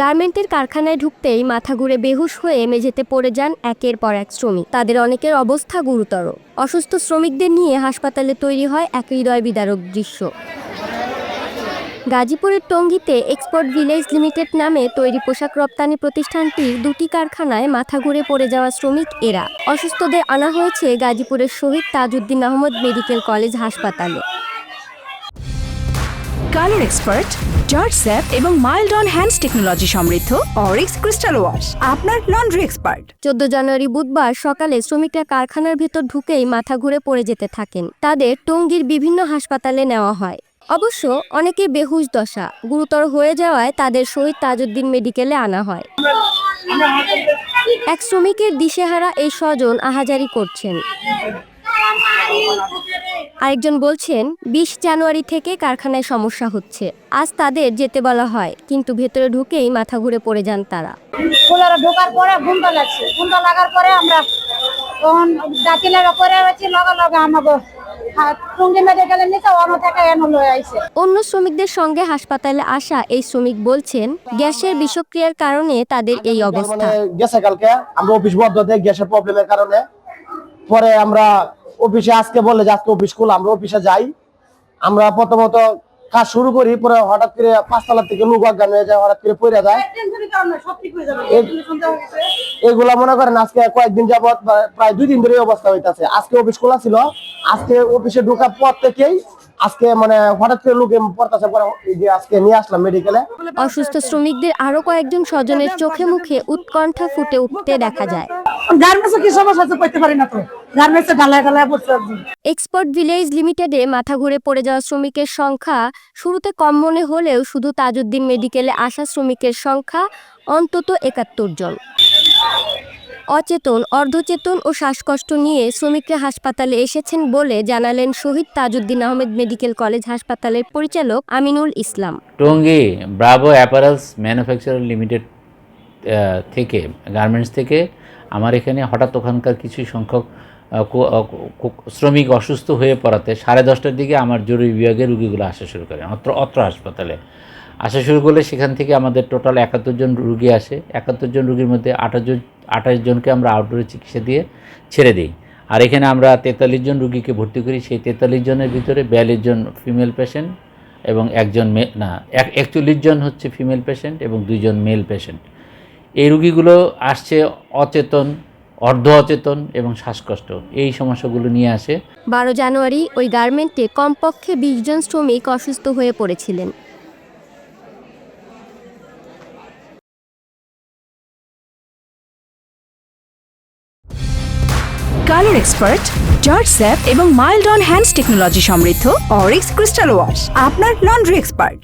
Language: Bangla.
গার্মেন্টের কারখানায় ঢুকতেই মাথা ঘুরে বেহুশ হয়ে মেঝেতে পড়ে যান একের পর এক শ্রমিক। তাদের অনেকের অবস্থা গুরুতর। অসুস্থ শ্রমিকদের নিয়ে হাসপাতালে তৈরি হয় এক হৃদয় বিদারক দৃশ্য। গাজীপুরের টঙ্গীতে এক্সপোর্ট ভিলেজ লিমিটেড নামে তৈরি পোশাক রপ্তানি প্রতিষ্ঠানটির দুটি কারখানায় মাথা ঘুরে পড়ে যাওয়া শ্রমিক এরা। অসুস্থদের আনা হয়েছে গাজীপুরের শহীদ তাজউদ্দিন আহমদ মেডিকেল কলেজ হাসপাতালে। কালার এক্সপার্ট জর্জ স্যাপ এবং মাইল্ড অন হ্যান্ডস টেকনোলজি সমৃদ্ধ অরিক্স ক্রিস্টাল ওয়াশ আপনার লন্ড্রি এক্সপার্ট চোদ্দ জানুয়ারি বুধবার সকালে শ্রমিকরা কারখানার ভেতর ঢুকেই মাথা ঘুরে পড়ে যেতে থাকেন। তাদের টঙ্গীর বিভিন্ন হাসপাতালে নেওয়া হয়। অবশ্য অনেকে বেহুশ দশা, গুরুতর হয়ে যাওয়ায় তাদের শহীদ তাজউদ্দিন মেডিকেলে আনা হয়। এক শ্রমিকের দিশেহারা এই স্বজন আহাজারি করছেন। আরেকজন বলছেন বিশ জানুয়ারি থেকে কারখানায় সমস্যা হচ্ছে। আজ তাদের যেতে বলা হয় কিন্তু ভেতরে ঢুকেই মাথা ঘুরে পড়ে যান তারা। কুলারে ঢোকার পরে ঘুমটা লাগছে ঘুমটা লাগার পরে আমরা তখন ডাকিলের পরে হচ্ছে লগে লগে আমাকে অন্য শ্রমিকদের সঙ্গে হাসপাতালে আসা এই শ্রমিক বলছেন গ্যাসের বিষক্রিয়ার কারণে তাদের এই অবস্থা। মানে গেছে কালকে আমরা অফিস বন্ধ গ্যাসের প্রবলেমের কারণে। পরে আমরা অফিসে আজকে বললে যে আজকে অফিস খুলে আমরা অফিসে যাই। আমরা প্রথমত কাজ শুরু করি পরে হঠাৎ করে পাঁচতলা থেকে লোক অজ্ঞান হয়ে যায় হঠাৎ করে পড়ে যায়। সব ঠিক হয়ে যাবে। এই- এগুলা মনে করেন আজকে কয়েকদিন যাবত বা- প্রায় দুই দিন ধরে অবস্থা হইতাছে। আজকে অফিস খোলা ছিল আজকে অফিসে ঢোকার পর থেকেই আজকে মানে হঠাৎ করে লোকে পড়তেছে পরে যে আজকে নিয়ে আসলাম মেডিকেলে অসুস্থ শ্রমিকদের আরও কয়েকজন স্বজনের চোখে মুখে উৎকণ্ঠা ফুটে উঠতে দেখা যায়। গার্মেন্টসে কি সমস্যা আছে পারি না তো। গার্মেন্টসে পড়ছে এক্সপোর্ট ভিলেজ লিমিটেডে মাথা ঘুরে পড়ে যাওয়া শ্রমিকের সংখ্যা শুরুতে কম মনে হলেও শুধু তাজউদ্দিন মেডিকেলে আসা শ্রমিকের সংখ্যা অন্তত একাত্তর জন। অচেতন অর্ধচেতন ও শ্বাসকষ্ট নিয়ে শ্রমিকরা হাসপাতালে এসেছেন বলে জানালেন শহীদ তাজউদ্দিন আহমেদ মেডিকেল কলেজ হাসপাতালের পরিচালক Aminul Islam. Tongi Bravo Apparels manufacturer limited থেকে গার্মেন্টস থেকে আমার এখানে হঠাৎ ওখানকার কিছু সংখ্যক শ্রমিক অসুস্থ হয়ে পড়াতে সাড়ে দশটার দিকে আমার জরুরি বিভাগের রুগীগুলো আসা শুরু করে অত্র অত্র হাসপাতালে। আসা শুরু করলে সেখান থেকে আমাদের টোটাল একাত্তর জন রুগী আসে, একাত্তর জন রুগীর মধ্যে আঠাশ জন, আঠাশ জনকে আমরা আউটডোরে চিকিৎসা দিয়ে ছেড়ে দিই। আর এখানে আমরা তেতাল্লিশ জন রুগীকে ভর্তি করি, সেই তেতাল্লিশ জনের ভিতরে বিয়াল্লিশ জন ফিমেল পেশেন্ট এবং একজন মে না, এক, একচল্লিশ জন হচ্ছে ফিমেল পেশেন্ট এবং দুইজন মেল পেশেন্ট এই রুগীগুলো আসছে অচেতন অর্ধ অচেতন এবং শ্বাসকষ্ট। এই সমস্যাগুলো নিয়ে আসে। বারো জানুয়ারি ওই গার্মেন্টে কমপক্ষে বিশ জন শ্রমিক অসুস্থ হয়ে পড়েছিলেন। কালার এক্সপার্ট জর্জ স্যাপ এবং মাইল্ড অন হ্যান্ডস টেকনোলজি সমৃদ্ধ অরিক্স ক্রিস্টাল ওয়াশ আপনার লন্ড্রি এক্সপার্ট।